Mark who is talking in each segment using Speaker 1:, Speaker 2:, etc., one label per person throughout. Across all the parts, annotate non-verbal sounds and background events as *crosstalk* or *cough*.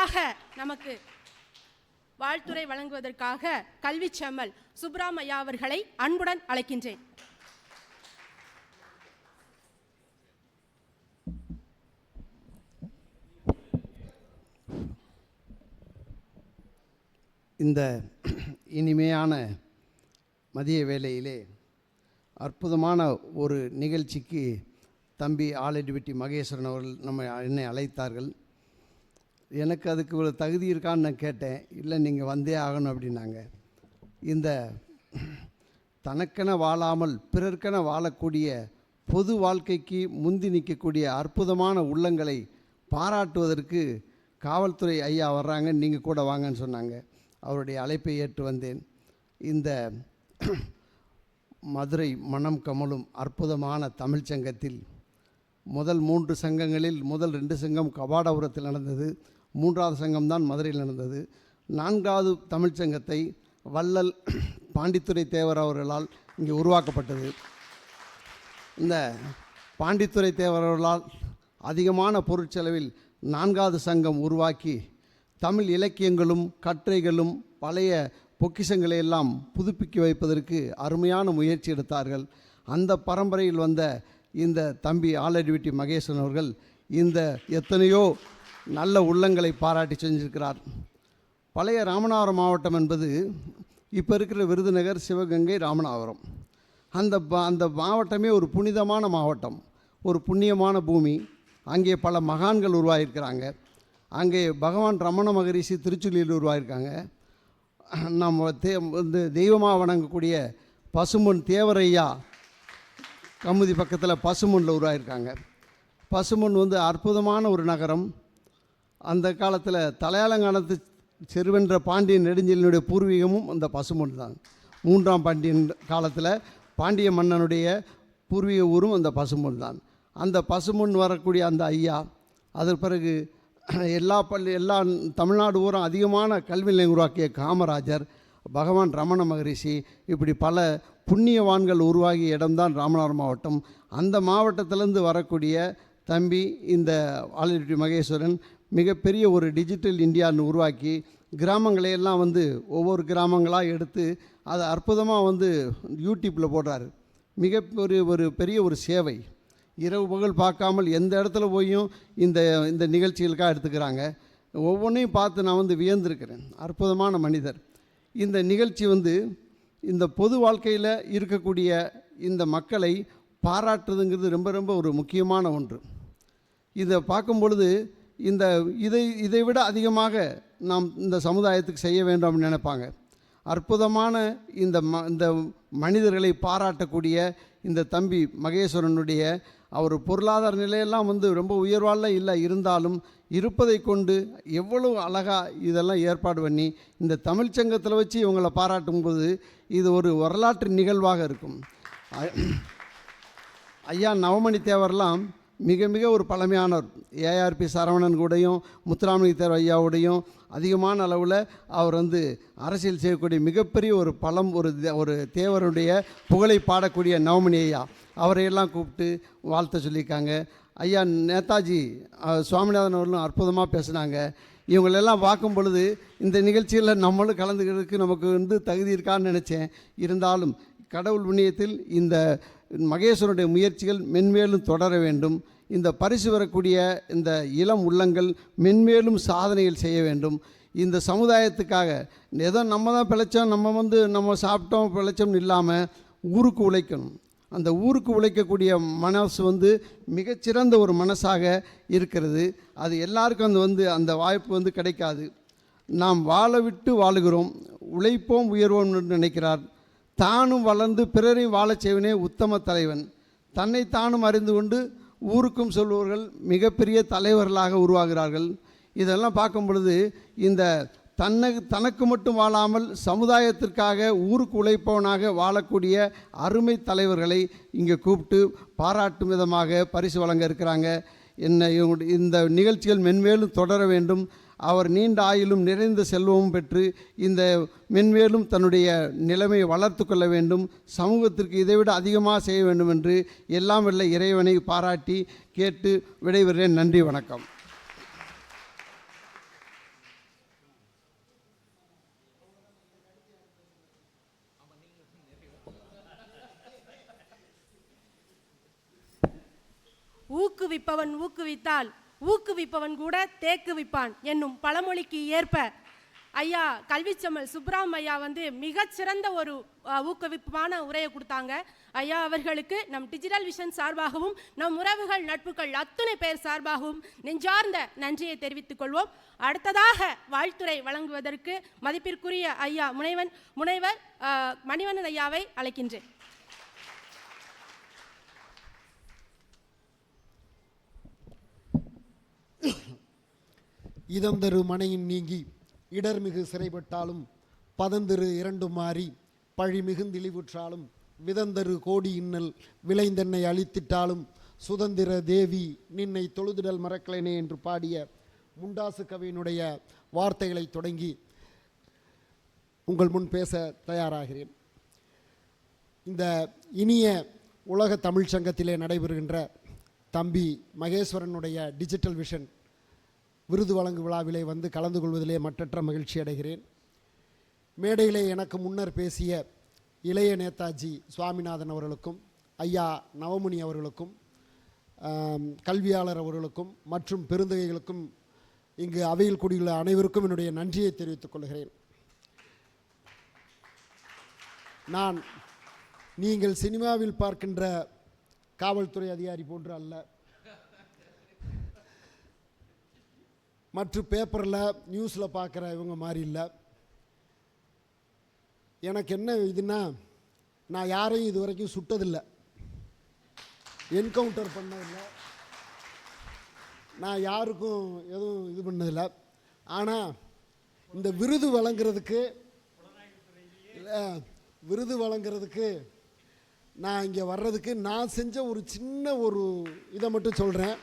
Speaker 1: அடுத்ததாக நமக்கு வாழ்த்துரை வழங்குவதற்காக கல்வி செம்மல் சுப்ராமையா அவர்களை அன்புடன் அழைக்கின்றேன்.
Speaker 2: இந்த இனிமையான மதிய வேளையிலே அற்புதமான ஒரு நிகழ்ச்சிக்கு தம்பி ஆலடிவிட்டி மகேஸ்வரன் அவர்கள் நம்ம என்னை அழைத்தார்கள். எனக்கு அதுக்கு ஒரு தகுதி இருக்கான்னு நான் கேட்டேன். இல்லை நீங்கள் வந்தே ஆகணும் அப்படின்னாங்க. இந்த தனக்கென வாழாமல் பிறர்க்கென வாழக்கூடிய பொது வாழ்க்கைக்கு முந்தி நிற்கக்கூடிய அற்புதமான உள்ளங்களை பாராட்டுவதற்கு காவல்துறை ஐயா வர்றாங்க. நீங்கள் கூட வாங்கன்னு சொன்னாங்க. அவருடைய அழைப்பை ஏற்று வந்தேன். இந்த மதுரை மனம் கமலும் அற்புதமான தமிழ் சங்கத்தில் முதல் மூன்று சங்கங்களில் முதல் ரெண்டு சங்கம் கபாடபுரத்தில் நடந்தது. மூன்றாவது சங்கம் தான் மதுரையில் நடந்தது. நான்காவது தமிழ்ச் சங்கத்தை வள்ளல் பாண்டித்துரை தேவர் அவர்களால் இங்கே உருவாக்கப்பட்டது. இந்த பாண்டித்துரை தேவர் அவர்களால் அதிகமான பொருட்செலவில் நான்காவது சங்கம் உருவாக்கி தமிழ் இலக்கியங்களும் கட்டுரைகளும் பழைய பொக்கிஷங்களை எல்லாம் புதுப்பிக்க வைப்பதற்கு அருமையான முயற்சி எடுத்தார்கள். அந்த பரம்பரையில் வந்த இந்த தம்பி ஆலடிவிட்டி மகேசன் அவர்கள் இந்த எத்தனையோ நல்ல உள்ளங்களை பாராட்டி செஞ்சிருக்கிறார். பழைய ராமநாதபுரம் மாவட்டம் என்பது இப்போ இருக்கிற விருதுநகர் சிவகங்கை ராமநாதபுரம். அந்த ப- அந்த மாவட்டமே ஒரு புனிதமான மாவட்டம் ஒரு புண்ணியமான பூமி. அங்கே பல மகான்கள் உருவாகியிருக்கிறாங்க. அங்கே பகவான் ரமண மகரிஷி திருச்சுலியில் உருவாகியிருக்காங்க. நம்ம தே இந்த தெய்வமாக வணங்கக்கூடிய பசும்பொன் தேவரையா கமுதி பக்கத்தில் பசுமனில் உருவாகியிருக்காங்க. பசுமன் வந்து அற்புதமான ஒரு நகரம். அந்த காலத்தில் தலையாலங்காலத்து செருவென்ற பாண்டியன் நெடுஞ்செலினுடைய பூர்வீகமும் அந்த பசுமொழி தான் மூன்றாம் பாண்டியன் காலத்தில் பாண்டிய மன்னனுடைய பூர்வீக ஊரும் அந்த பசுமொழி தான் அந்த பசுமொன் வரக்கூடிய அந்த ஐயா அதற்கு பிறகு எல்லா பள்ளி எல்லா தமிழ்நாடு ஊரும் அதிகமான கல்வி நிலையம் உருவாக்கிய காமராஜர் பகவான் ரமண மகரிஷி இப்படி பல புண்ணியவான்கள் உருவாகிய இடம்தான் ராமநாதர் மாவட்டம். அந்த மாவட்டத்திலேருந்து வரக்கூடிய தம்பி இந்த ஆலிரெட்டி மகேஸ்வரன் மிகப்பெரிய ஒரு டிஜிட்டல் இந்தியான்னு உருவாக்கி கிராமங்களை எல்லாம் வந்து ஒவ்வொரு கிராமங்களாக எடுத்து அதை அற்புதமாக வந்து யூடியூப்பில் போடுறாரு. மிக ஒரு பெரிய ஒரு சேவை. இரவு பகல் பார்க்காமல் எந்த இடத்துல போயும் இந்த இந்த நிகழ்ச்சிகளுக்காக எடுத்துக்கிறாங்க. ஒவ்வொன்றையும் பார்த்து நான் வந்து வியந்திருக்கிறேன். அற்புதமான மனிதர். இந்த நிகழ்ச்சி வந்து இந்த பொது வாழ்க்கையில் இருக்கக்கூடிய இந்த மக்களை பாராட்டுறதுங்கிறது ரொம்ப ரொம்ப ஒரு முக்கியமான ஒன்று. இதை பார்க்கும் பொழுது இந்த இதை இதை விட அதிகமாக நாம் இந்த சமுதாயத்துக்கு செய்ய வேண்டும் நினைப்பாங்க. அற்புதமான இந்த ம இந்த மனிதர்களை பாராட்டக்கூடிய இந்த தம்பி மகேஸ்வரனுடைய அவர் பொருளாதார நிலையெல்லாம் வந்து ரொம்ப உயர்வாலாம் இல்லை இருந்தாலும் இருப்பதை கொண்டு எவ்வளவு அழகாக இதெல்லாம் ஏற்பாடு பண்ணி இந்த தமிழ்ச்சங்கத்தில் வச்சு இவங்களை பாராட்டும்போது இது ஒரு வரலாற்று நிகழ்வாக இருக்கும். ஐயா நவமணி தேவர்லாம் மிக மிக ஒரு பழமையானவர். ஏஆர்பி சரவணன் கூடையும் முத்துராமலிங்க தேவர் ஐயாவோடையும் அதிகமான அளவில் அவர் வந்து அரசியல் செய்யக்கூடிய மிகப்பெரிய ஒரு பழம் ஒரு தே- ஒரு தேவருடைய புகழை பாடக்கூடிய நவமணி ஐயா. அவரையெல்லாம் கூப்பிட்டு வாழ்த்த சொல்லியிருக்காங்க. ஐயா நேதாஜி சுவாமிநாதன் அவர்களும் அற்புதமாக பேசுனாங்க. இவங்களெல்லாம் பார்க்கும் பொழுது இந்த நிகழ்ச்சியில் நம்மளும் கலந்துக்கிறதுக்கு நமக்கு வந்து தகுதி இருக்கான்னு நினச்சேன். இருந்தாலும் கடவுள் புண்ணியத்தில் இந்த மகேஸ்வரனுடைய முயற்சிகள் மென்மேலும் தொடர வேண்டும். இந்த பரிசு வரக்கூடிய இந்த இளம் உள்ளங்கள் மென்மேலும் சாதனைகள் செய்ய வேண்டும். இந்த சமுதாயத்துக்காக ஏதோ நம்ம தான் பிழைச்சோம் நம்ம வந்து நம்ம சாப்பிட்டோம் பிழைச்சோம்னு இல்லாமல் ஊருக்கு உழைக்கணும். அந்த ஊருக்கு உழைக்கக்கூடிய மனசு வந்து மிகச்சிறந்த ஒரு மனசாக இருக்கிறது. அது எல்லாருக்கும் அந்த வந்து அந்த வாய்ப்பு வந்து கிடைக்காது. நாம் வாழ விட்டு வாழுகிறோம். உழைப்போம் உயர்வோம் என்று நினைக்கிறார். தானும் வளர்ந்து பிறரையும் வாழச் செய்வனே உத்தம தலைவன். தன்னை தானும் அறிந்து கொண்டு ஊருக்கும் சொல்பவர்கள் மிகப்பெரிய தலைவர்களாக உருவாகிறார்கள். இதெல்லாம் பார்க்கும் பொழுது இந்த தன்னை தனக்கு மட்டும் வாழாமல் சமுதாயத்திற்காக ஊருக்கு உழைப்பவனாக வாழக்கூடிய அருமை தலைவர்களை இங்கே கூப்பிட்டு பாராட்டும் விதமாக பரிசு வழங்க இருக்கிறாங்க. என்ன இவங்களுடைய இந்த நிகழ்ச்சிகள் மென்மேலும் தொடர வேண்டும். அவர் நீண்ட ஆயிலும் நிறைந்த செல்வமும் பெற்று இந்த மென்மேலும் தன்னுடைய நிலைமையை வளர்த்து கொள்ள வேண்டும் சமூகத்திற்கு இதைவிட அதிகமாக செய்ய வேண்டும் என்று எல்லாம் வெள்ள இறைவனை பாராட்டி கேட்டு விடைபெறுகிறேன். நன்றி வணக்கம்.
Speaker 1: ஊக்குவிப்பவன் ஊக்குவித்தால் ஊக்குவிப்பவன் கூட தேக்குவிப்பான் என்னும் பழமொழிக்கு ஏற்ப. ஐயா கல்விச்செம்மல் சுப்ராம் ஐயா வந்து மிகச்சிறந்த ஒரு ஊக்குவிப்பான உரையை கொடுத்தாங்க. ஐயா அவர்களுக்கு நம் டிஜிட்டல் விஷன் சார்பாகவும் நம் உறவுகள் நட்புகள் அத்துணை பேர் சார்பாகவும் நெஞ்சார்ந்த நன்றியை தெரிவித்துக் கொள்வோம். அடுத்ததாக வாழ்த்துரை வழங்குவதற்கு மதிப்பிற்குரிய ஐயா முனைவன் முனைவர் மணிவண்ணன் ஐயாவை அழைக்கின்றேன்.
Speaker 3: இதந்தரு மனையின் நீங்கி இடர்மிகு சிறைப்பட்டாலும் பதந்திரு இரண்டு மாறி பழி மிகுந்திழிவுற்றாலும் விதந்தரு கோடி இன்னல் விளைந்தென்னை அழித்திட்டாலும் சுதந்திர தேவி நின்னை தொழுதிடல் மறக்கலைனே என்று பாடிய முண்டாசு கவியினுடைய வார்த்தைகளை தொடங்கி உங்கள் முன் பேச தயாராகிறேன். இந்த இனிய உலக தமிழ்ச் சங்கத்திலே நடைபெறுகின்ற தம்பி மகேஸ்வரனுடைய டிஜிட்டல் விஷன் விருது வழங்கு விழாவிலே வந்து கலந்து கொள்வதிலே மற்றற்ற மகிழ்ச்சி அடைகிறேன். மேடையிலே எனக்கு முன்னர் பேசிய இளைய நேதாஜி சுவாமிநாதன் அவர்களுக்கும் ஐயா நவமுனி அவர்களுக்கும் கல்வியாளர் அவர்களுக்கும் மற்றும் பெருந்தகைகளுக்கும் இங்கு அவையில் கூடியுள்ள அனைவருக்கும் என்னுடைய நன்றியை தெரிவித்துக் கொள்கிறேன். நான் நீங்கள் சினிமாவில் பார்க்கின்ற காவல்துறை அதிகாரி போன்று அல்ல. மற்ற பேப்பரில் நியூஸில் பார்க்குற இவங்க மாதிரி இல்லை. எனக்கு என்ன இதுன்னா நான் யாரையும் இது வரைக்கும் சுட்டதில்லை. என்கவுண்டர் பண்ணதில்லை. நான் யாருக்கும் எதுவும் இது பண்ணதில்லை. ஆனால் இந்த விருது வழங்குறதுக்கு இல்லை விருது வழங்குறதுக்கு நான் இங்கே வர்றதுக்கு நான் செஞ்ச ஒரு சின்ன ஒரு இதை மட்டும் சொல்கிறேன்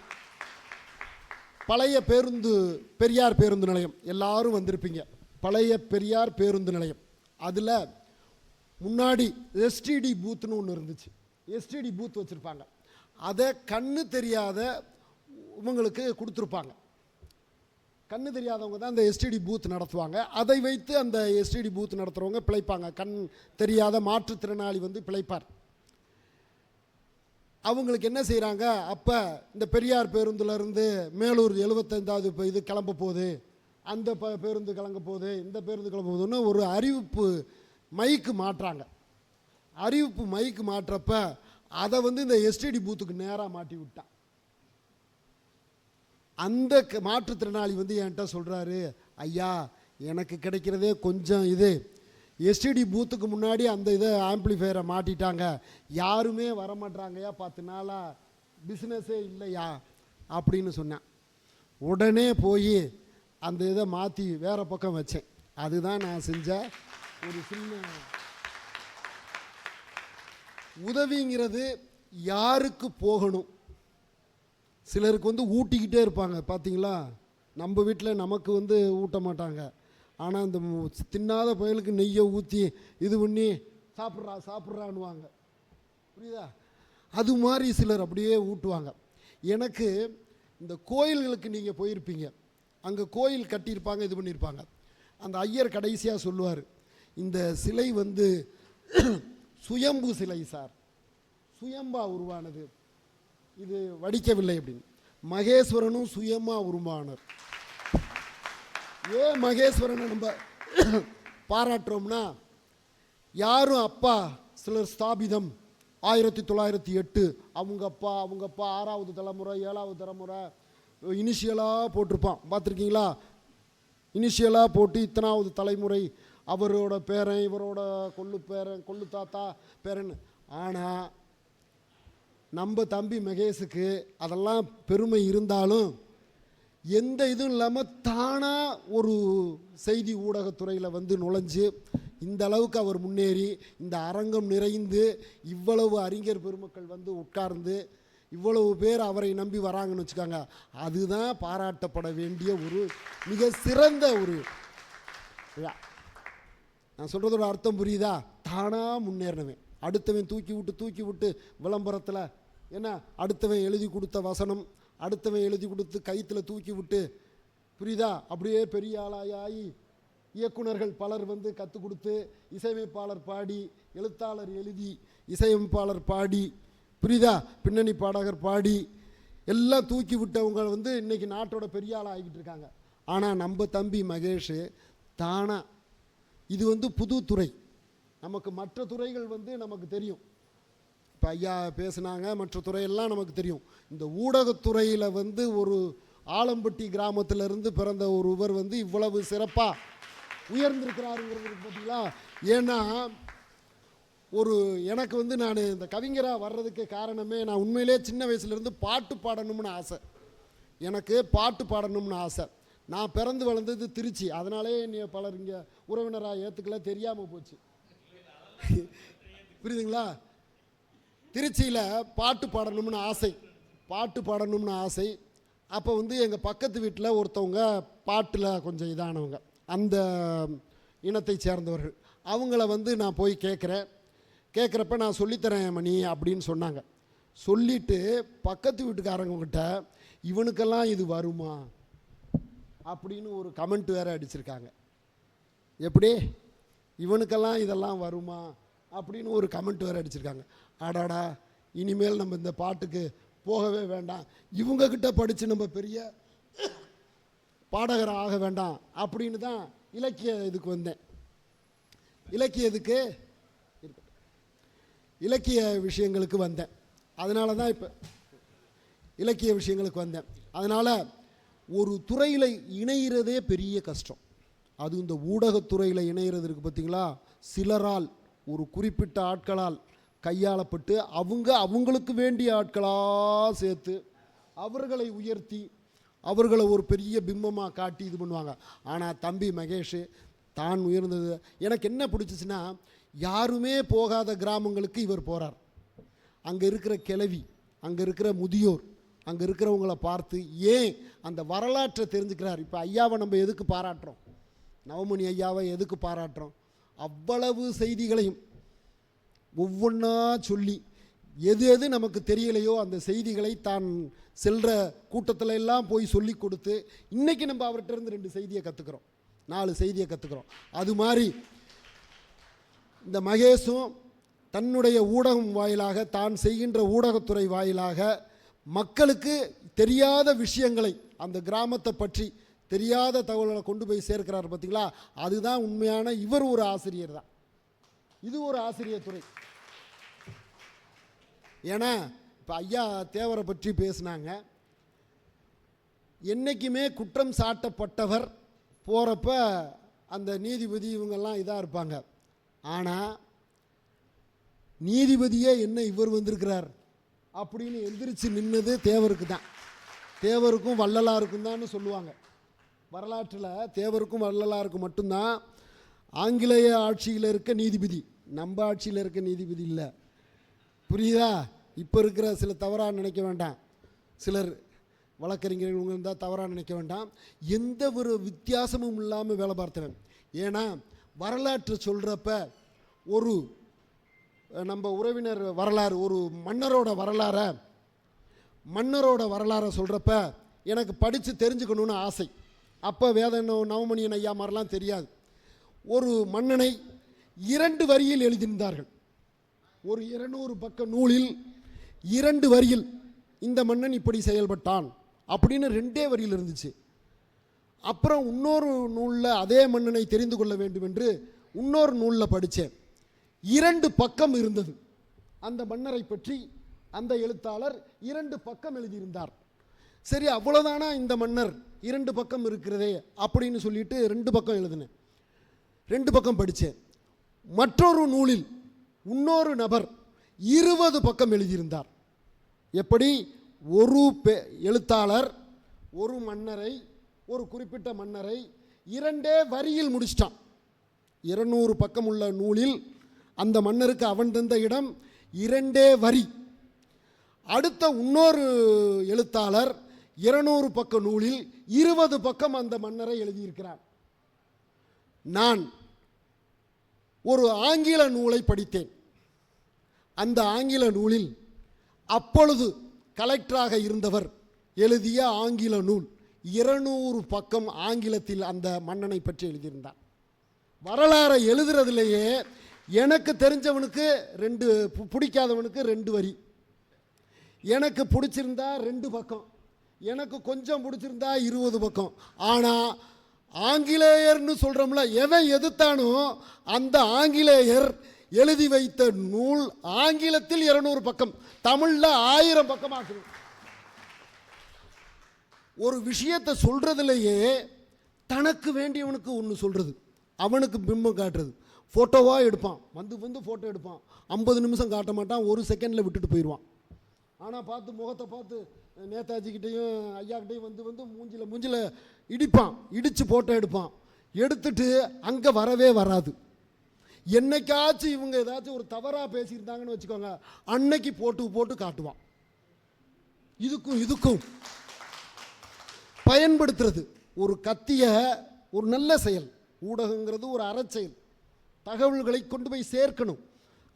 Speaker 3: பழைய பேருந்து பெரியார் பேருந்து நிலையம். எல்லாரும் வந்திருப்பீங்க. பழைய பெரியார் பேருந்து நிலையம். அதில் முன்னாடி எஸ்டிடி பூத்துன்னு ஒன்று இருந்துச்சு. எஸ்டிடி பூத் வச்சுருப்பாங்க. அதை கண்ணு தெரியாத இவங்களுக்கு கொடுத்துருப்பாங்க. கண்ணு தெரியாதவங்க தான் அந்த எஸ்டிடி பூத் நடத்துவாங்க. அதை வைத்து அந்த எஸ்டிடி பூத் நடத்துகிறவங்க பிழைப்பாங்க. கண் தெரியாத மாற்றுத்திறனாளி வந்து பிழைப்பார். அவங்களுக்கு என்ன செய்கிறாங்க அப்போ இந்த பெரியார் பேருந்துலேருந்து மேலூர் எழுபத்தைந்தாவது இப்போ இது கிளம்ப போகுது. அந்த ப பேருந்து கிளம்ப போகுது. இந்த பேருந்து கிளம்ப போகுதுன்னு ஒரு அறிவிப்பு மைக்கு மாட்டுறாங்க அறிவிப்பு மைக்கு மாட்டுறப்ப அதை வந்து இந்த எஸ்டிடி பூத்துக்கு நேராக மாட்டி விட்டான் அந்த க- மாற்றுத்திறனாளி வந்து என்கிட்ட சொல்கிறாரு ஐயா எனக்கு கிடைக்கிறதே கொஞ்சம் இது. எஸ்டிடி பூத்துக்கு முன்னாடி அந்த இதை ஆம்ப்ளிஃபையரை மாட்டிட்டாங்க. யாருமே வர மாட்றாங்கய்யா பத்து நாளாக பிஸ்னஸே இல்லையா? அப்படின்னு சொன்னேன். உடனே போய் அந்த இதை மாற்றி வேறு பக்கம் வச்சேன். அதுதான் நான் செஞ்ச ஒரு சின்ன உதவிங்கிறது யாருக்கு போகணும்? சிலருக்கு வந்து ஊட்டிக்கிட்டே இருப்பாங்க பார்த்தீங்களா நம்ம வீட்டில் நமக்கு வந்து ஊட்ட மாட்டாங்க. ஆனால் இந்த தின்னாத பயலுக்கு நெய்யை ஊற்றி இது பண்ணி சாப்பிட்றா சாப்பிட்றான்னுவாங்க. புரியுதா? அது மாதிரி சிலர் அப்படியே ஊட்டுவாங்க. எனக்கு இந்த கோயில்களுக்கு நீங்கள் போயிருப்பீங்க. அங்கே கோயில் கட்டியிருப்பாங்க இது பண்ணியிருப்பாங்க. அந்த ஐயர் கடைசியாக சொல்லுவார் இந்த சிலை வந்து *clears throat* சுயம்பு சிலை சார். சுயம்பா உருவானது. இது வடிக்கவில்லை அப்படின்னு. மகேஸ்வரனும் சுயமாக உருவானார். ஏன் மகேஸ்வரனை நம்ம பாராட்டுறோம்னா யாரும் அப்பா சிலர் ஸ்தாபிதம் ஆயிரத்தி தொள்ளாயிரத்தி எட்டு அவங்க அப்பா அவங்க அப்பா ஆறாவது தலைமுறை ஏழாவது தலைமுறை இனிஷியலாக போட்டிருப்பான். பார்த்துருக்கீங்களா? இனிஷியலாக போட்டு இத்தனாவது தலைமுறை அவரோட பேரன் இவரோட கொள்ளு பேரன் கொள்ளு தாத்தா பேரன். ஆனால் நம்ம தம்பி மகேஷுக்கு அதெல்லாம் பெருமை இருந்தாலும் எந்த இதுவும் இல்லாமல் தானாக ஒரு செய்தி ஊடகத்துறையில் வந்து நுழைஞ்சு இந்த அளவுக்கு அவர் முன்னேறி இந்த அரங்கம் நிறைந்து இவ்வளவு அறிஞர் பெருமக்கள் வந்து உட்கார்ந்து இவ்வளவு பேர் அவரை நம்பி வராங்கன்னு வச்சுக்கோங்க அதுதான் பாராட்டப்பட வேண்டிய ஒரு மிக சிறந்த ஒரு விழா. நான் சொல்கிறதோட அர்த்தம் புரியுதா? தானாக முன்னேறினவன். அடுத்தவன் தூக்கி விட்டு தூக்கி விட்டு விளம்பரத்தில் என்ன? அடுத்தவன் எழுதி கொடுத்த வசனம் அடுத்தவன் எழுதி கொடுத்து கைத்தில் தூக்கி விட்டு புரியுதா? அப்படியே பெரிய ஆளாகி இயக்குனர்கள் பலர் வந்து கற்றுக் கொடுத்து இசையமைப்பாளர் பாடி எழுத்தாளர் எழுதி இசையமைப்பாளர் பாடி புரியுதா? பின்னணி பாடகர் பாடி எல்லாம் தூக்கி விட்டவங்க வந்து இன்றைக்கி நாட்டோட பெரிய ஆள் ஆகிக்கிட்டு இருக்காங்க. ஆனால் நம்ம தம்பி மகேஷ் தானா இது வந்து புது துறை. நமக்கு மற்ற துறைகள் வந்து நமக்கு தெரியும். இப்போ ஐயா பேசுனாங்க மற்ற துறையெல்லாம் நமக்கு தெரியும். இந்த ஊடகத்துறையில் வந்து ஒரு ஆலம்பட்டி கிராமத்திலிருந்து பிறந்த ஒருவர் வந்து இவ்வளவு சிறப்பாக உயர்ந்திருக்கிறாருங்கிறது பார்த்தீங்களா ஏன்னா ஒரு எனக்கு வந்து நான் இந்த கவிஞராக வர்றதுக்கு காரணமே நான் உண்மையிலே சின்ன வயசுலேருந்து பாட்டு பாடணும்னு ஆசை. எனக்கு பாட்டு பாடணும்னு ஆசை. நான் பிறந்து வளர்ந்தது திருச்சி. அதனாலே என்னைய பலர் இங்கே உறவினராக ஏற்றுக்கல தெரியாமல் போச்சு. புரியுதுங்களா? திருச்சியில் பாட்டு பாடணும்னு ஆசை. பாட்டு பாடணும்னு ஆசை. அப்போ வந்து எங்கள் பக்கத்து வீட்டில் ஒருத்தவங்க பாட்டில் கொஞ்சம் இதானவங்க. அந்த இனத்தை சேர்ந்தவர்கள். அவங்கள வந்து நான் போய் கேட்குறேன் கேட்குறப்ப நான் சொல்லித்தரேன் மணி அப்படின்னு சொன்னாங்க. சொல்லிட்டு பக்கத்து வீட்டுக்காரங்கக்கிட்ட இவனுக்கெல்லாம் இது வருமா? அப்படின்னு ஒரு கமெண்ட் வேற அடிச்சிருக்காங்க. எப்படி? இவனுக்கெல்லாம் இதெல்லாம் வருமா? அப்படின்னு ஒரு கமெண்ட் வேறு அடிச்சிருக்காங்க. அடாடா இனிமேல் நம்ம இந்த பாட்டுக்கு போகவே வேண்டாம். இவங்கக்கிட்ட படித்து நம்ம பெரிய பாடகர் ஆக வேண்டாம் அப்படின்னு தான் இலக்கிய இதுக்கு வந்தேன். இலக்கிய இதுக்கு இலக்கிய விஷயங்களுக்கு வந்தேன். அதனால தான் இப்போ இலக்கிய விஷயங்களுக்கு வந்தேன். அதனால் ஒரு துறையில் இணைகிறதே பெரிய கஷ்டம். அது இந்த ஊடகத்துறையில் இணைகிறது இருக்குது பார்த்தீங்களா சிலரால் ஒரு குறிப்பிட்ட ஆட்களால் கையாளப்பட்டு அவங்க அவங்களுக்கு வேண்டிய ஆட்களாக சேர்த்து அவர்களை உயர்த்தி அவர்களை ஒரு பெரிய பிம்பமாக காட்டி இது பண்ணுவாங்க. ஆனால் தம்பி மகேஷ் தான் உயர்ந்தது. எனக்கு என்ன பிடிச்சிச்சுன்னா யாருமே போகாத கிராமங்களுக்கு இவர் போகிறார் அங்கே இருக்கிற கிளவி அங்கே இருக்கிற முதியோர் அங்கே இருக்கிறவங்கள பார்த்து ஏன் அந்த வரலாற்றை தெரிஞ்சுக்கிறார்? இப்போ ஐயாவை நம்ம எதுக்கு பாராட்டுறோம்? நவமணி ஐயாவை எதுக்கு பாராட்டுறோம்? அவ்வளவு செய்திகளையும் ஒவ்வொன்றா சொல்லி எது எது நமக்கு தெரியலையோ அந்த செய்திகளை தான் செல்கிற கூட்டத்தில் எல்லாம் போய் சொல்லி கொடுத்து இன்றைக்கி நம்ம அவர்கிட்டருந்து ரெண்டு செய்தியை கற்றுக்குறோம் நாலு செய்தியை கற்றுக்குறோம் அது மாதிரி இந்த மகேஷும் தன்னுடைய ஊடகம் வாயிலாக தான் செய்கின்ற ஊடகத்துறை வாயிலாக மக்களுக்கு தெரியாத விஷயங்களை அந்த கிராமத்தை பற்றி தெரியாத தகவல்களை கொண்டு போய் சேர்க்கிறார் பார்த்தீங்களா அதுதான் உண்மையான இவர் ஒரு ஆசிரியர் தான். இது ஒரு ஆசிரியர் துறை. ஏன்னா இப்போ ஐயா தேவரை பற்றி பேசுனாங்க. என்றைக்குமே குற்றம் சாட்டப்பட்டவர் போகிறப்ப அந்த நீதிபதி இவங்கெல்லாம் இதாக இருப்பாங்க. ஆனால் நீதிபதியே என்ன இவர் வந்திருக்கிறார் அப்படின்னு எந்திரிச்சு நின்னது தேவருக்கு தான். தேவருக்கும் வள்ளலாருக்கும் தான் சொல்லுவாங்க. வரலாற்றில் தேவருக்கும் வள்ளலாருக்கும் மட்டும்தான் ஆங்கிலேய ஆட்சியில் இருக்க நீதிபதி. நம்ம ஆட்சியில் இருக்க நீதிபதி இல்லை. புரியுதா? இப்போ இருக்கிற சில தவறாக நினைக்க வேண்டாம். சிலர் வழக்கறிஞர்கள் இவங்க இருந்தால் தவறாக நினைக்க வேண்டாம். எந்த ஒரு வித்தியாசமும் இல்லாமல் வேலை பார்த்துறேன் ஏன்னா வரலாற்று சொல்கிறப்ப ஒரு நம்ம உறவினர் வரலாறு ஒரு மன்னரோட வரலாறை மன்னரோட வரலாறை சொல்கிறப்ப எனக்கு படித்து தெரிஞ்சுக்கணும்னு ஆசை. அப்போ வேத நவமணியன் ஐயா மாதிரிலாம் தெரியாது. ஒரு மன்னனை இரண்டு வரியில் எழுதியிருந்தார்கள். ஒரு இருநூறு பக்க நூலில் இரண்டு வரியில் இந்த மன்னன் இப்படி செயல்பட்டான் அப்படின்னு ரெண்டே வரியில் இருந்துச்சு. அப்புறம் இன்னொரு நூலில் அதே மன்னனை தெரிந்து கொள்ள வேண்டும் என்று இன்னொரு நூலில் படித்தேன். இரண்டு பக்கம் இருந்தது. அந்த மன்னரை பற்றி அந்த எழுத்தாளர் இரண்டு பக்கம் எழுதியிருந்தார். சரி அவ்வளோதானா இந்த மன்னர்? இரண்டு பக்கம் இருக்கிறதே அப்படின்னு சொல்லிட்டு ரெண்டு பக்கம் எழுதினேன். ரெண்டு பக்கம் படித்தேன் மற்றொரு நூலில் இன்னொரு நபர் இருபது பக்கம் எழுதியிருந்தார். எப்படி? ஒரு பெ- எழுத்தாளர் ஒரு மன்னரை ஒரு குறிப்பிட்ட மன்னரை இரண்டே வரியில் முடிச்சிட்டான். இருநூறு பக்கம் உள்ள நூலில் அந்த மன்னருக்கு அவன் தந்த இடம் இரண்டே வரி. அடுத்த இன்னொரு எழுத்தாளர் இருநூறு பக்க நூலில் இருபது பக்கம் அந்த மன்னரை எழுதியிருக்கிறார். நான் ஒரு ஆங்கில நூலை படித்தேன். அந்த ஆங்கில நூலில் அப்பொழுது கலெக்டராக இருந்தவர் எழுதிய ஆங்கில நூல் இருநூறு பக்கம் ஆங்கிலத்தில் அந்த மன்னனை பற்றி எழுதியிருந்தார் வரலாறை எழுதுறதுலேயே எனக்கு தெரிஞ்சவனுக்கு ரெண்டு பு- பிடிக்காதவனுக்கு ரெண்டு வரி. எனக்கு பிடிச்சிருந்தா ரெண்டு பக்கம். எனக்கு கொஞ்சம் பிடிச்சிருந்தா இருபது பக்கம். ஆனால் ஆங்கிலேயர்னு சொல்கிறோம்ல எவன் எதிர்த்தானோ அந்த ஆங்கிலேயர் எழுதி வைத்த நூல் ஆங்கிலத்தில் இருநூறு பக்கம் தமிழில் ஆயிரம் பக்கமாக்கணும் ஒரு விஷயத்தை சொல்கிறதுலையே தனக்கு வேண்டியவனுக்கு ஒன்று சொல்கிறது அவனுக்கு பிம்பம் காட்டுறது. ஃபோட்டோவாக எடுப்பான் வந்து வந்து ஃபோட்டோ எடுப்பான். ஐம்பது நிமிஷம் காட்ட மாட்டான் ஒரு செகண்டில் விட்டுட்டு போயிடுவான். ஆனால் பார்த்து முகத்தை பார்த்து நேதாஜிக்கிட்டேயும் ஐயாக்கிட்டையும் வந்து வந்து மூஞ்சில் மூஞ்சில் இடிப்பான். இடித்து ஃபோட்டோ எடுப்பான். எடுத்துட்டு அங்கே வரவே வராது. என்னைக்காச்சும் இவங்க ஏதாச்சும் ஒரு தவறாக பேசியிருந்தாங்கன்னு வச்சுக்கோங்க அன்னைக்கு போட்டு போட்டு காட்டுவான். இதுக்கும் இதுக்கும். பயன்படுத்துறது ஒரு கத்திய ஒரு நல்ல செயல். ஊடகங்கிறது ஒரு அறச்செயல். தகவல்களை கொண்டு போய் சேர்க்கணும்.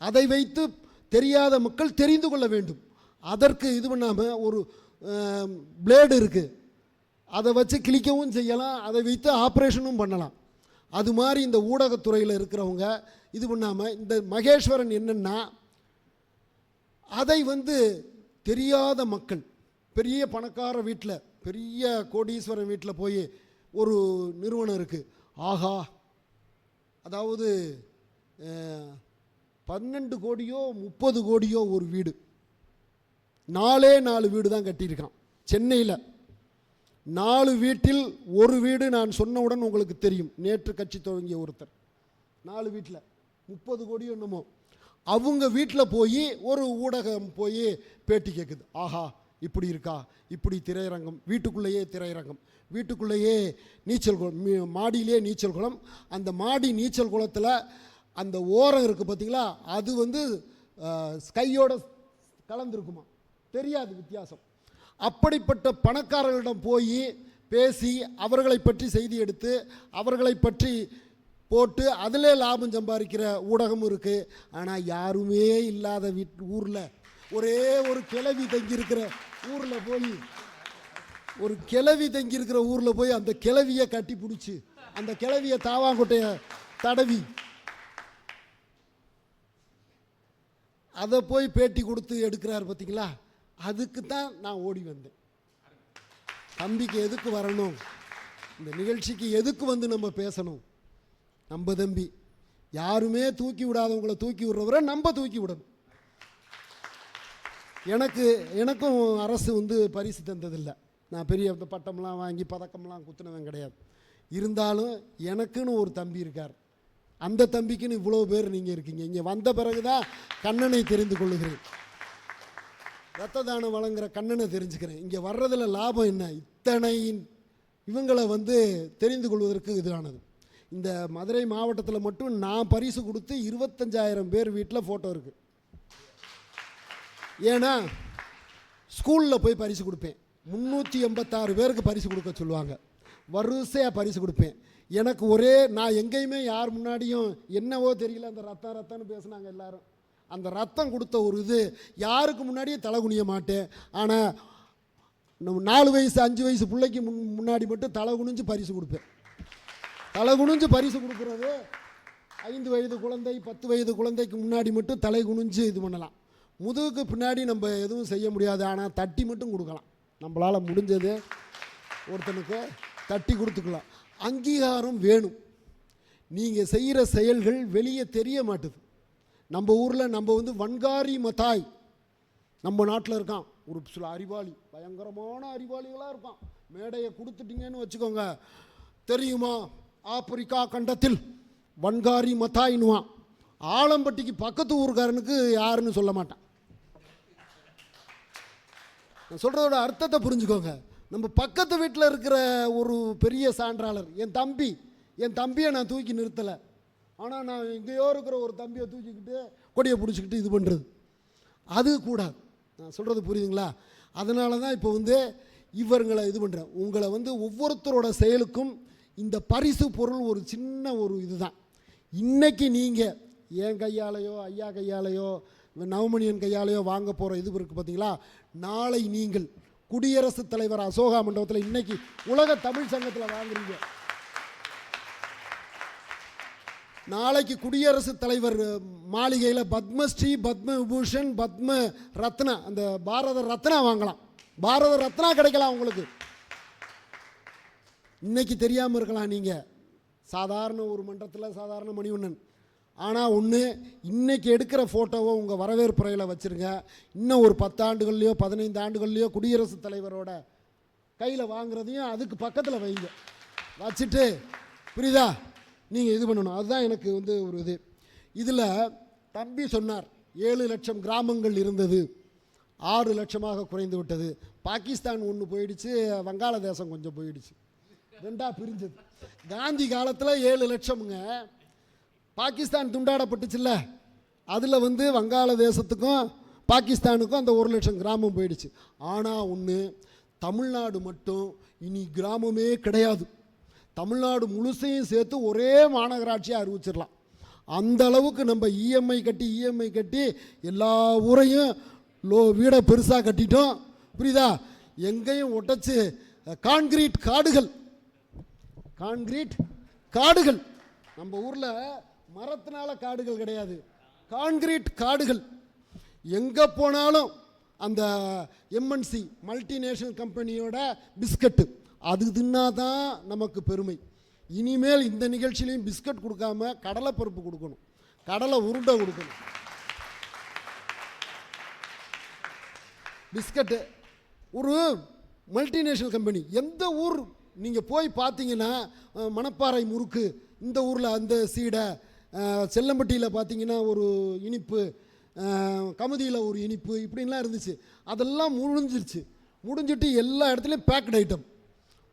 Speaker 3: அதை வைத்து தெரியாத மக்கள் தெரிந்து கொள்ள வேண்டும். அதற்கு இது பண்ணாமல் ஒரு பிளேடு இருக்குது அதை வச்சு கிழிக்கவும் செய்யலாம் அதை வைத்து ஆப்ரேஷனும் பண்ணலாம். அது மாதிரி இந்த ஊடகத்துறையில் இருக்கிறவங்க இது பண்ணாமல் இந்த மகேஸ்வரன் என்னென்னா அதை வந்து தெரியாத மக்கள் பெரிய பணக்கார வீட்டில் பெரிய கோடீஸ்வரன் வீட்டில் போய் ஒரு நிறுவனம் இருக்குது ஆஹா! அதாவது பன்னெண்டு கோடியோ முப்பது கோடியோ ஒரு வீடு. நாலே நாலு வீடு தான் கட்டியிருக்கான். சென்னையில். நாலு வீட்டில் ஒரு வீடு நான் சொன்னவுடன் உங்களுக்கு தெரியும். நேற்று கட்சி துவங்கிய ஒருத்தர். நாலு வீட்டில் முப்பது கோடி என்னமோ. அவங்க வீட்டில் போய் ஒரு ஊடகம் போய் பேட்டி கேட்குது ஆஹா இப்படி இருக்கா? இப்படி திரையரங்கம். வீட்டுக்குள்ளேயே திரையரங்கம். வீட்டுக்குள்ளேயே நீச்சல் குளம். மாடியிலே நீச்சல் குளம். அந்த மாடி நீச்சல் குளத்தில் அந்த ஓரம் இருக்குது பார்த்தீங்களா அது வந்து ஸ்கையோட கலந்துருக்குமா? தெரியாது வித்தியாசம். அப்படிப்பட்ட பணக்காரர்களிடம் போய் பேசி அவர்களை பற்றி செய்தி எடுத்து அவர்களை பற்றி போட்டு அதிலே லாபம் சம்பாதிக்கிற ஊடகமும் இருக்குது ஆனால் யாருமே இல்லாத வீட் ஊரில். ஒரே ஒரு கிளவி தங்கியிருக்கிற ஊரில் போய் ஒரு கிளவி தங்கியிருக்கிற ஊரில் போய் அந்த கிளவியை கட்டி பிடிச்சி அந்த கிளவியை தாவாங்கொட்டையை தடவி அதை போய் பேட்டி கொடுத்து எடுக்கிறார் பார்த்தீங்களா அதுக்கு தான் நான் ஓடி வந்தேன். தம்பிக்கு எதுக்கு வரணும்? இந்த நிகழ்ச்சிக்கு எதுக்கு வந்து நம்ம பேசணும்? நம்ம தம்பி. யாருமே தூக்கி விடாதவங்களை தூக்கி விடுறவரை நம்ம தூக்கி விடணும். எனக்கு எனக்கும் அரசு வந்து பரிசு தந்ததில்லை. நான் பெரிய பட்டம்லாம் வாங்கி பதக்கம்லாம் குத்துனவன் கிடையாது. இருந்தாலும் எனக்குன்னு ஒரு தம்பி இருக்கார். அந்த தம்பிக்குன்னு இவ்வளோ பேர் நீங்கள் இருக்கீங்க. இங்கே வந்த பிறகு தான் கண்ணனை தெரிந்து கொள்ளுகிறேன். ரத்த தானம் வழங்குற கண்ணனை தெரிஞ்சுக்கிறேன். இங்கே வர்றதில் லாபம் என்ன? இத்தனை இவங்களை வந்து தெரிந்து கொள்வதற்கு இதானது இந்த மதுரை மாவட்டத்தில் மட்டும் நான் பரிசு கொடுத்து இருபத்தஞ்சாயிரம் பேர் வீட்டில் ஃபோட்டோ இருக்குது ஏன்னா ஸ்கூலில் போய் பரிசு கொடுப்பேன். முந்நூற்றி எண்பத்தாறு பேருக்கு பரிசு கொடுக்க சொல்லுவாங்க. வரிசையாக பரிசு கொடுப்பேன். எனக்கு ஒரே நான் எங்கேயுமே யார் முன்னாடியும் என்னவோ தெரியல அந்த ரத்தம் ரத்தம்னு பேசுனாங்க எல்லாரும். அந்த ரத்தம் கொடுத்த ஒரு இது யாருக்கு முன்னாடியே தலை குனிய மாட்டேன். ஆனால் நம்ம நாலு வயசு அஞ்சு வயசு பிள்ளைக்கு முன் முன்னாடி மட்டும் தலை குனிஞ்சு பரிசு கொடுப்பேன். தலை குனிஞ்சு பரிசு கொடுக்குறது ஐந்து வயது குழந்தை பத்து வயது குழந்தைக்கு முன்னாடி மட்டும் தலை குனிஞ்சு இது பண்ணலாம். முதுகுக்கு பின்னாடி நம்ம எதுவும் செய்ய முடியாது. ஆனால் தட்டி மட்டும் கொடுக்கலாம். நம்மளால் முடிஞ்சது ஒருத்தனுக்கு தட்டி கொடுத்துக்கலாம். அங்கீகாரம் வேணும். நீங்கள் செய்கிற செயல்கள் வெளியே தெரிய மாட்டுது. நம்ம ஊரில் நம்ம வந்து வன்காரி மத்தாய் நம்ம நாட்டில் இருக்கான். ஒரு சில அறிவாளி பயங்கரமான அறிவாளிகளாக இருக்கான் மேடையை கொடுத்துட்டீங்கன்னு வச்சுக்கோங்க. தெரியுமா? ஆப்பிரிக்கா கண்டத்தில் வன்காரி மத்தாயின்னுவான் ஆலம்பட்டிக்கு பக்கத்து ஊருக்காரனுக்கு யாருன்னு சொல்ல மாட்டான். நான் சொல்கிறதோட அர்த்தத்தை புரிஞ்சுக்கோங்க. நம்ம பக்கத்து வீட்டில் இருக்கிற ஒரு பெரிய சான்றாளர் என் தம்பி என் தம்பியை நான் தூக்கி நிறுத்தலை. ஆனால் நான் எங்கேயோ இருக்கிற ஒரு தம்பியை தூக்கிக்கிட்டு கொடியை பிடிச்சிக்கிட்டு இது பண்ணுறது அது கூடாது. நான் சொல்கிறது புரியுதுங்களா? அதனால தான் இப்போ வந்து இவர்களை இது பண்ணுறேன் உங்களை வந்து ஒவ்வொருத்தரோட செயலுக்கும் இந்த பரிசு பொருள் ஒரு சின்ன ஒரு இதுதான். இன்றைக்கி நீங்கள் என் கையாலேயோ ஐயா கையாலேயோ நவமணியன் கையாலேயோ வாங்க போகிற இது இருக்குது பார்த்தீங்களா நாளை நீங்கள் குடியரசுத் தலைவர் அசோகா மண்டபத்தில் இன்றைக்கி உலக தமிழ் சங்கத்தில் வாங்குறீங்க. நாளைக்கு குடியரசுத் தலைவர் மாளிகையில் பத்மஸ்ரீ பத்ம விபூஷன் பத்ம ரத்னா அந்த பாரத ரத்னா வாங்கலாம். பாரத ரத்னா கிடைக்கலாம் உங்களுக்கு. இன்னைக்கு தெரியாமல் இருக்கலாம் நீங்கள் சாதாரண ஒரு மன்றத்தில் சாதாரண மணிவண்ணன். ஆனால் ஒன்று இன்றைக்கி எடுக்கிற ஃபோட்டோவை உங்கள் வரவேற்புறையில் வச்சுருங்க. இன்னும் ஒரு பத்தாண்டுகள்லையோ பதினைந்து ஆண்டுகள்லையோ குடியரசுத் தலைவரோட கையில் வாங்குறதையும் அதுக்கு பக்கத்தில் வைங்க. வச்சுட்டு புரியுதா? நீங்கள் இது பண்ணணும். அதுதான் எனக்கு வந்து ஒரு இது. இதில் தம்பி சொன்னார் ஏழு லட்சம் கிராமங்கள் இருந்தது ஆறு லட்சமாக குறைந்து விட்டது. பாகிஸ்தான் ஒன்று போயிடுச்சு வங்காளதேசம் கொஞ்சம் போயிடுச்சு. ரெண்டாக பிரிஞ்சது. காந்தி காலத்தில் ஏழு லட்சமுங்க. பாகிஸ்தான் துண்டாடப்பட்டுச்சுல்ல. அதில் வந்து வங்காளதேசத்துக்கும் பாகிஸ்தானுக்கும் அந்த ஒரு லட்சம் கிராமம் போயிடுச்சு. ஆனால் ஒன்று தமிழ்நாடு மட்டும் இனி கிராமமே கிடையாது. தமிழ்நாடு முழுசையும் சேர்த்து ஒரே மாநகராட்சியாக அறிவிச்சிடலாம். அந்த அளவுக்கு நம்ம இஎம்ஐ கட்டி இஎம்ஐ கட்டி எல்லா ஊரையும் லோ வீடை பெருசாக கட்டிட்டோம். புரியுதா? எங்கேயும் ஒட்டச்சு கான்கிரீட் காடுகள். கான்கிரீட் காடுகள். நம்ம ஊரில் மரத்தினால காடுகள் கிடையாது. கான்கிரீட் காடுகள். எங்கே போனாலும் அந்த எம்என்சி மல்டிநேஷனல் கம்பெனியோட பிஸ்கட்டு. அது தின்னாதான் நமக்கு பெருமை. இனிமேல் இந்த நிகழ்ச்சியிலையும் பிஸ்கட் கொடுக்காம கடலை பருப்பு கொடுக்கணும். கடலை உருண்டை கொடுக்கணும். பிஸ்கட்டு ஒரு மல்டிநேஷனல் கம்பெனி எந்த ஊர் நீங்கள் போய் பார்த்தீங்கன்னா மணப்பாறை முறுக்கு இந்த ஊரில் அந்த சீடை செல்லம்பட்டியில் பார்த்தீங்கன்னா ஒரு இனிப்பு கமுதியில் ஒரு இனிப்பு இப்படின்லாம் இருந்துச்சு. அதெல்லாம் முடிஞ்சிருச்சு. முடிஞ்சிட்டு எல்லா இடத்துலையும் பேக்கட் ஐட்டம்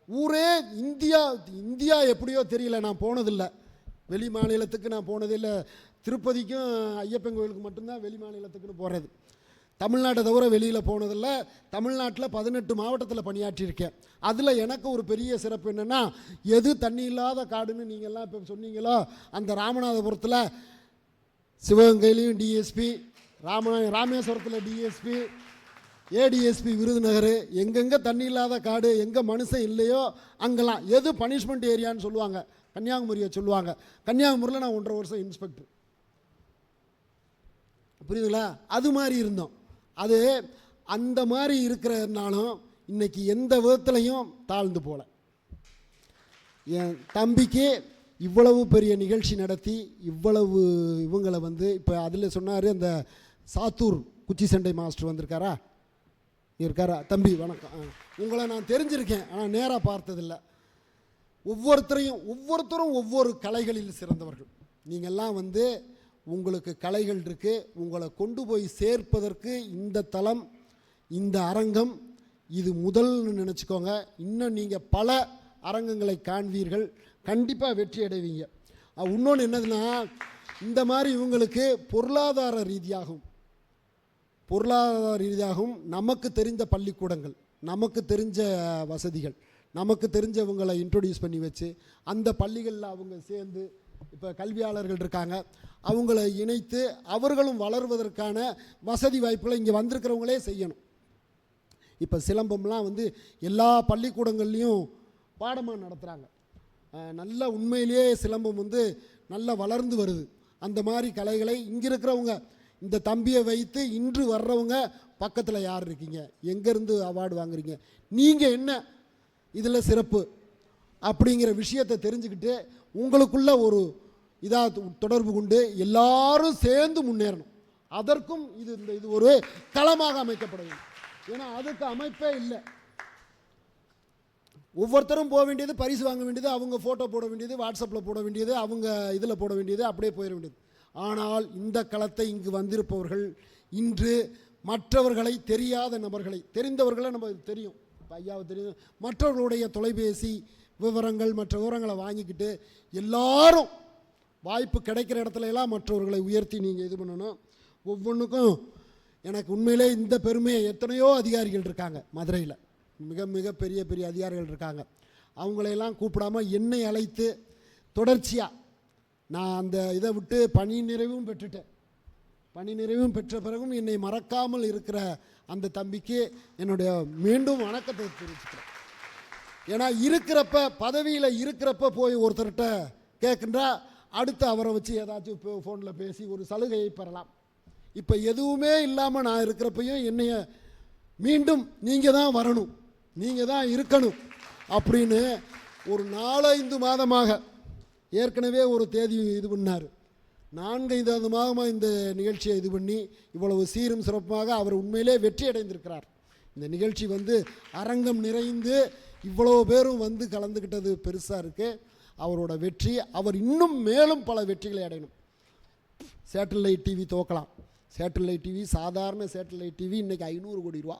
Speaker 3: ஊரே இந்தியா இந்தியா எப்படியோ தெரியல நான் போனதில்லை. வெளி மாநிலத்துக்கு நான் போனதில்லை. திருப்பதிக்கும் ஐயப்பன் கோயிலுக்கு மட்டும்தான் வெளி மாநிலத்துக்குன்னு போகிறது தமிழ்நாட்டை தவிர வெளியில் போனதில்ல. தமிழ்நாட்டில் பதினெட்டு மாவட்டத்தில் பணியாற்றியிருக்கேன். அதில் எனக்கு ஒரு பெரிய சிறப்பு என்னென்னா எது தண்ணி இல்லாத காடுன்னு நீங்கள்லாம் இப்போ சொன்னீங்களோ அந்த ராமநாதபுரத்தில் சிவகங்கையிலையும் டிஎஸ்பி ராம ராமேஸ்வரத்தில் டிஎஸ்பி ஏடிஎஸ்பி விருதுநகர் எங்கெங்கே தண்ணி இல்லாத காடு எங்கே மனுஷன் இல்லையோ அங்கெல்லாம் எது பனிஷ்மெண்ட் ஏரியான்னு சொல்லுவாங்க. கன்னியாகுமரியை சொல்லுவாங்க. கன்னியாகுமரியில் நான் ஒன்றரை வருஷம் இன்ஸ்பெக்டர் புரியுதுங்களா? அது மாதிரி இருந்தோம். அது அந்த மாதிரி இருக்கிறதுனாலும் இன்றைக்கி எந்த விதத்துலையும் தாழ்ந்து போல. என் தம்பிக்கு இவ்வளவு பெரிய நிகழ்ச்சி நடத்தி இவ்வளவு இவங்களை வந்து இப்போ அதில் சொன்னார் அந்த சாத்தூர் குச்சி சண்டை மாஸ்டர் வந்திருக்காரா? இருக்காரா? தம்பி வணக்கம். ஆ. உங்களை நான் தெரிஞ்சிருக்கேன் ஆனால் நேராக பார்த்ததில்ல. ஒவ்வொருத்தரையும் ஒவ்வொருத்தரும் ஒவ்வொரு கலைகளில் சிறந்தவர்கள். நீங்கள்லாம் வந்து உங்களுக்கு கலைகள் இருக்குது உங்களை கொண்டு போய் சேர்ப்பதற்கு இந்த தளம் இந்த அரங்கம் இது முதல்னு நினச்சிக்கோங்க. இன்னும் நீங்கள் பல அரங்கங்களை காண்பீர்கள். கண்டிப்பாக வெற்றி அடைவீங்க. இன்னொன்று என்னதுன்னா இந்த மாதிரி இவங்களுக்கு பொருளாதார ரீதியாகும் பொருளாதார ரீதியாகவும் நமக்கு தெரிந்த பள்ளிக்கூடங்கள் நமக்கு தெரிஞ்ச வசதிகள் நமக்கு தெரிஞ்சவங்களை இன்ட்ரொடியூஸ் பண்ணி வச்சு அந்த பள்ளிகளில் அவங்க சேர்ந்து இப்போ கல்வியாளர்கள் இருக்காங்க. அவங்கள இணைத்து அவர்களும் வளர்வதற்கான வசதி வாய்ப்புகளை இங்கே வந்திருக்கிறவங்களே செய்யணும். இப்போ சிலம்பம்லாம் வந்து எல்லா பள்ளிக்கூடங்கள்லேயும் பாடமாக நடத்துகிறாங்க நல்ல உண்மையிலேயே சிலம்பம் வந்து நல்லா வளர்ந்து வருது. அந்த மாதிரி கலைகளை இங்கே இருக்கிறவங்க இந்த தம்பியை வைத்து இன்று வர்றவங்க பக்கத்தில் யார் இருக்கீங்க? எங்கேருந்து அவார்டு வாங்குறீங்க? நீங்கள் என்ன? இதில் சிறப்பு. அப்படிங்கிற விஷயத்தை தெரிஞ்சுக்கிட்டு உங்களுக்குள்ள ஒரு இதாக தொடர்பு கொண்டு எல்லாரும் சேர்ந்து முன்னேறணும். அதற்கும் இது இந்த இது ஒரு களமாக அமைக்கப்பட வேண்டும் ஏன்னா அதுக்கு அமைப்பே இல்லை. ஒவ்வொருத்தரும் போக வேண்டியது பரிசு வாங்க வேண்டியது அவங்க ஃபோட்டோ போட வேண்டியது வாட்ஸ்அப்பில் போட வேண்டியது அவங்க இதில் போட வேண்டியது அப்படியே போயிட வேண்டியது. ஆனால் இந்த களத்தை இங்கு வந்திருப்பவர்கள் இன்று மற்றவர்களை தெரியாத நபர்களை தெரிந்தவர்களை நம்ம தெரியும். இப்போ ஐயாவை தெரியும். மற்றவர்களுடைய தொலைபேசி விவரங்கள் மற்ற விவரங்களை வாங்கிக்கிட்டு எல்லாரும் வாய்ப்பு கிடைக்கிற இடத்துல எல்லாம் மற்றவர்களை உயர்த்தி நீங்கள் இது பண்ணணும். ஒவ்வொன்றுக்கும் எனக்கு உண்மையிலே இந்த பெருமையை எத்தனையோ அதிகாரிகள் இருக்காங்க மதுரையில். மிக மிக பெரிய பெரிய அதிகாரிகள் இருக்காங்க. அவங்களையெல்லாம் கூப்பிடாம என்னை அழைத்து தொடர்ச்சியாக நான் அந்த இதை விட்டு பணி நிறைவும் பெற்றுட்டேன். பணி நிறைவும் பெற்ற பிறகும் என்னை மறக்காமல் இருக்கிற அந்த தம்பிக்கு என்னுடைய மீண்டும் வணக்கத்தை தெரிவிச்சுக்கிறேன். ஏன்னா இருக்கிறப்ப பதவியில் இருக்கிறப்ப போய் ஒருத்தர்கிட்ட கேட்குறா அடுத்து அவரை வச்சு ஏதாச்சும் இப்போ ஃபோனில் பேசி ஒரு சலுகையை பெறலாம். இப்போ எதுவுமே இல்லாமல் நான் இருக்கிறப்பையும் என்னைய மீண்டும் நீங்கள் தான் வரணும் நீங்கள் தான் இருக்கணும் அப்படின்னு ஒரு நாலஞ்சு மாதமாக ஏற்கனவே ஒரு தேதி இது பண்ணார். நான்கைந்து மாதமாக இந்த நிகழ்ச்சியை இது பண்ணி இவ்வளவு சீரும் சிறப்புமாக அவர் உண்மையிலே வெற்றி அடைந்திருக்கிறார். இந்த நிகழ்ச்சி வந்து அரங்கம் நிறைந்து இவ்வளோ பேரும் வந்து கலந்துக்கிட்டது பெருசாக இருக்குது அவரோட வெற்றி அவர் இன்னும் மேலும் பல வெற்றிகளை அடையணும். சேட்டலைட் டிவி துவக்கலாம். சேட்டலைட் டிவி சாதாரண சேட்டலைட் டிவி இன்றைக்கி ஐநூறு கோடி ரூபா.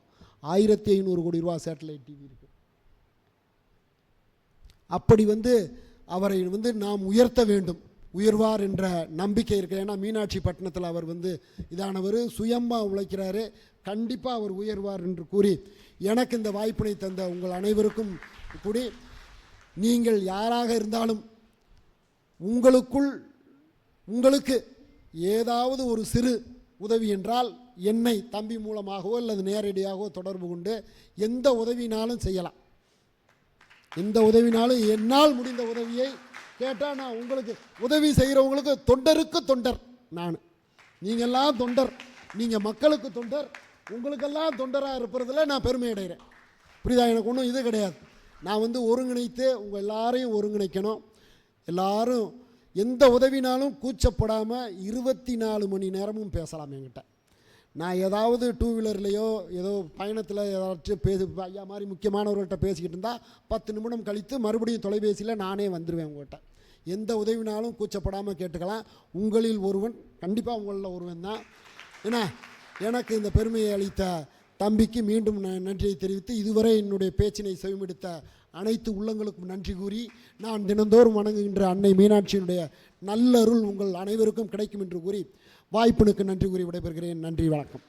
Speaker 3: ஆயிரத்தி ஐநூறு கோடி ரூபா சேட்டலைட் டிவி இருக்குது அப்படி வந்து அவரை வந்து நாம் உயர்த்த வேண்டும். உயர்வார் என்ற நம்பிக்கை இருக்கு ஏன்னா மீனாட்சி பட்டணத்தில் அவர் வந்து இதானவர் சுயமாக உழைக்கிறாரு. கண்டிப்பாக அவர் உயர்வார் என்று கூறி எனக்கு இந்த வாய்ப்பினை தந்த உங்கள் அனைவருக்கும் கூடி நீங்கள் யாராக இருந்தாலும் உங்களுக்குள் உங்களுக்கு ஏதாவது ஒரு சிறு உதவி என்றால் என்னை தம்பி மூலமாகவோ அல்லது நேரடியாகவோ தொடர்பு கொண்டு எந்த உதவினாலும் செய்யலாம். எந்த உதவினாலும் என்னால் முடிந்த உதவியை கேட்டால் நான் உங்களுக்கு உதவி செய்கிறவங்களுக்கு தொண்டருக்கு தொண்டர் நான். நீங்கள்லாம் தொண்டர் நீங்கள் மக்களுக்கு தொண்டர் உங்களுக்கெல்லாம் தொண்டராக இருப்பதில் நான் பெருமை அடைகிறேன் புரியுதா? எனக்கு ஒன்றும் இது கிடையாது. நான் வந்து ஒருங்கிணைத்து உங்கள் எல்லாரையும் ஒருங்கிணைக்கணும். எல்லாரும் எந்த உதவினாலும் கூச்சப்படாமல் இருபத்தி நாலு மணி நேரமும் பேசலாம் என்கிட்ட. நான் ஏதாவது டூ வீலர்லேயோ ஏதோ பயணத்தில் ஏதாச்சும் பேசி ஐயா மாதிரி முக்கியமானவர்கள்ட்ட பேசிக்கிட்டு இருந்தால் பத்து நிமிடம் கழித்து மறுபடியும் தொலைபேசியில் நானே வந்துடுவேன் உங்கள்கிட்ட எந்த உதவினாலும் கூச்சப்படாமல் கேட்டுக்கலாம். உங்களில் ஒருவன் கண்டிப்பாக உங்களில் ஒருவன் தான். ஏன்னா எனக்கு இந்த பெருமையை அளித்த தம்பிக்கு மீண்டும் நான் நன்றியை தெரிவித்து இதுவரை என்னுடைய பேச்சினை செவிமெடுத்த அனைத்து உள்ளங்களுக்கும் நன்றி கூறி நான் தினந்தோறும் வணங்குகின்ற அன்னை மீனாட்சியினுடைய நல்லருள் உங்கள் அனைவருக்கும் கிடைக்கும் என்று கூறி வாய்ப்பினுக்கு நன்றி கூறி விடைபெறுகிறேன். நன்றி வணக்கம்.